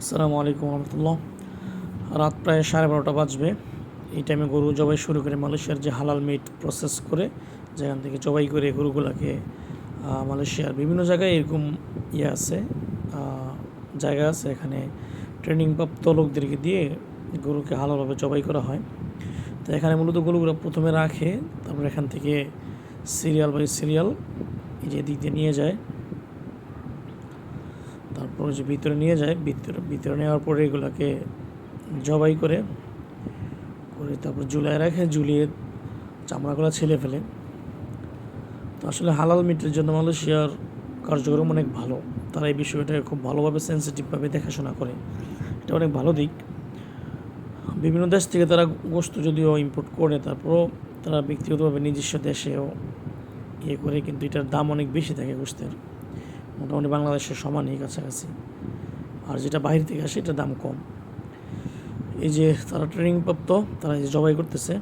আসসালামু আলাইকুম রহমতুল্লাহ। রাত প্রায় সাড়ে বারোটা বাজবে। এই টাইমে গরু জবাই শুরু করে মালয়েশিয়ার যে হালাল মিট প্রসেস করে, যেখান থেকে জবাই করে গরুগুলাকে মালয়েশিয়ার বিভিন্ন জায়গায় এরকম ইয়ে আছে জায়গা আছে। এখানে ট্রেনিং প্রাপ্ত লোকদেরকে দিয়ে গরুকে হালালভাবে জবাই করা হয়। তো এখানে মূলত গরুগুলো প্রথমে রাখে, তারপর এখান থেকে সিরিয়াল বাই সিরিয়াল এই যে দিক দিয়ে নিয়ে যায়। তারপর যে ভিতরে নিয়ে যায়, ভিতরে ভিতরে নেওয়ার পরে এগুলাকে জবাই করে করে তারপর ঝুলায় রাখে, ঝুলিয়ে চামড়াগুলো ছেলে ফেলে। তো আসলে হালাল মিটের জন্য মালয়েশিয়ার কার্যক্রম অনেক ভালো। তারা এই বিষয়টাকে খুব ভালোভাবে সেন্সিটিভভাবে দেখাশোনা করে। এটা অনেক ভালো দিক। বিভিন্ন দেশ থেকে তারা গোস্ত যদিও ইম্পোর্ট করে, তারপরও তারা ব্যক্তিগতভাবে নিজস্ব দেশেও ইয়ে করে, কিন্তু এটার দাম অনেক বেশি থাকে গোস্তের মোটামুটি বাংলাদেশের সমানই কাছাকাছি। আর যেটা বাইরে থেকে আসে, এটার দাম কম। এই যে তারা ট্রেনিং প্রাপ্ত তারা এই যে জবাই করতেছে।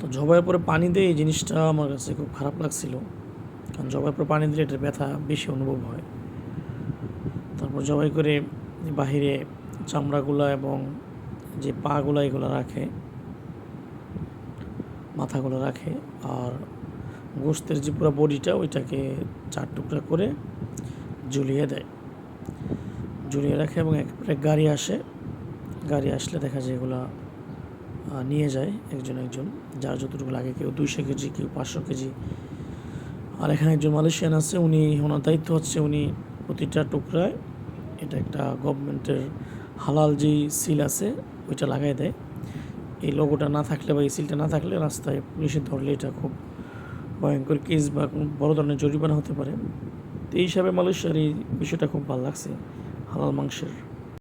তো জবাইয়ের পরে পানি দিয়ে এই জিনিসটা আমার কাছে খুব খারাপ লাগছিল। কারণ জবাইয়ের পরে পানি দিলে এটার ব্যথা বেশি অনুভব হয়। তারপর জবাই করে বাহিরে চামড়াগুলো এবং যে পাগুলো এগুলো রাখে, মাথাগুলো রাখে। আর গোস্তের যে পুরো বডিটা, ওইটাকে চার টুকরা করে ঝুলিয়ে দেয়। ঝুলিয়ে রাখে এবং একবারে গাড়ি আসে। গাড়ি আসলে দেখা যায় এগুলা নিয়ে যায় একজন একজন, যার যতটুকু লাগে কেউ দুইশো কেজি, কেউ পাঁচশো কেজি। আর এখানে একজন মালয়েশিয়ান আছে, উনি ওনার দায়িত্ব হচ্ছে উনি প্রতিটা টুকরায় এটা একটা গভর্নমেন্টের হালাল যেই সিল আছে, ওইটা লাগাই দেয়। এই লোগোটা না থাকলে বা এই সিলটা না থাকলে রাস্তায় পুলিশে ধরলে এটা খুব ভয়ঙ্কর কেস বা কোনো বড় ধরনের জরিমানা হতে পারে। তো এই হিসাবে মালয়েশিয়ার এই বিষয়টা খুব ভালো লাগছে, হালাল মাংসের।